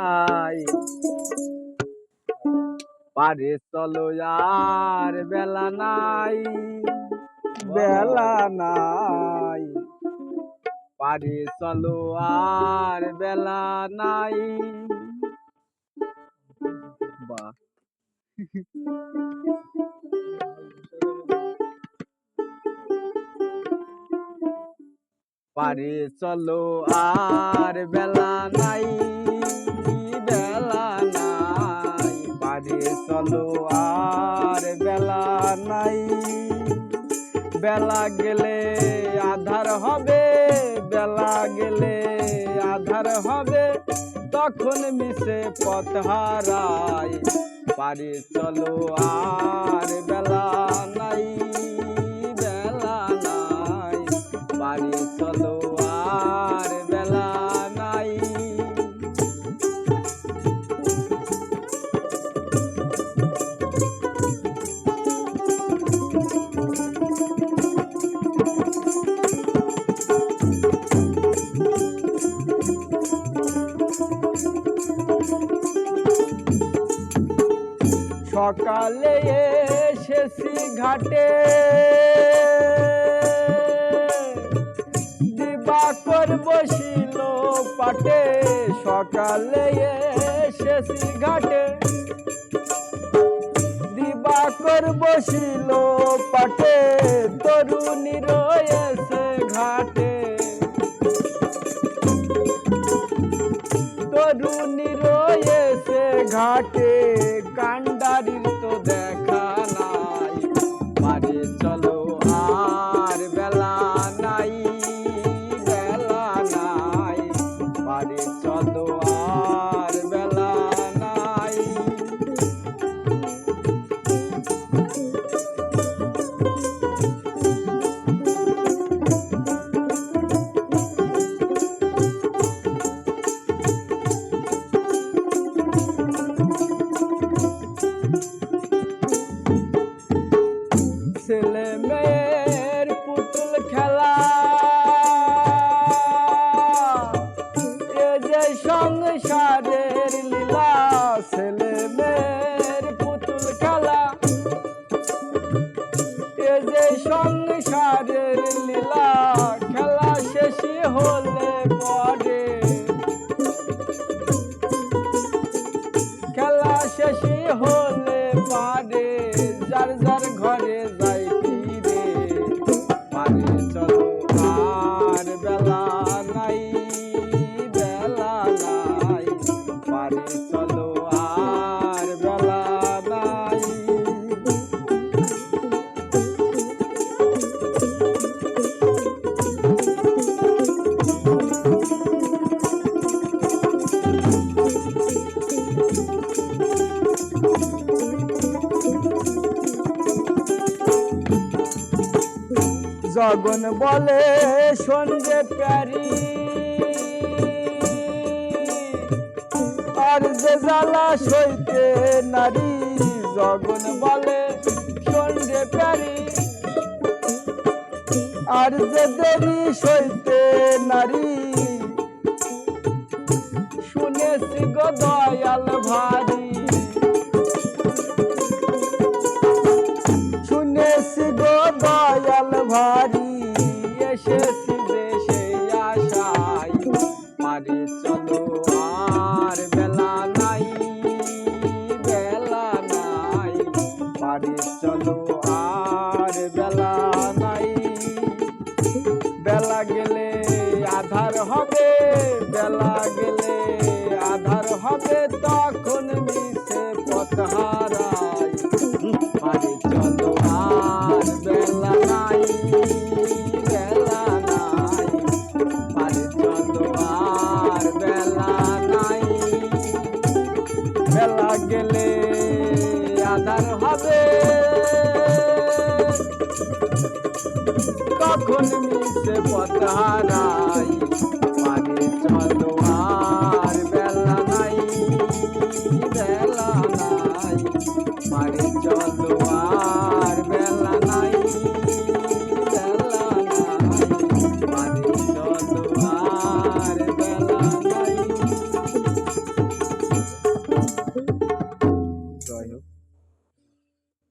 নাই পারে চলো আর বেলা নাই বেলা নাই। পারে চলো আর বেলা নাই। পারে চলো আর বেলা নাই। বেলা নাই পারে চলো আর বেলা নাই। বেলা গেলে আধার হবে, বেলা গেলে আধার হবে, তখন মিশে পথ হারায় পারে চলো আর বেলা নাই। সকালে এসেছি ঘাটে। দিবাকর বসিল পাটে, সকালে এসেছি ঘাটে। দিবাকর বসিল পাটে, তরুণী রয়েছে ঘাটে। তরুণী রয়েছে ঘাটে। কান্ডারির তো দেখা নাই। বাড়ি চলো আর বেলা নাই। I did. জগন বলে সন্ধে প্যারি, আর যে জ্বালা সইতে নারী জগন বলে সন্ধে প্যারি, আর যে দেরি সইতে নারী, শুনেছি গো দয়াল ভারী আর বেলা নাই বেলা নাই পারে চলো বেলা নাই। বেলা গেলে আধার হবে, বেলা গেলে আধার হবে, তখন মিশে পথ হারায়। তখন মিশে পথ হারায়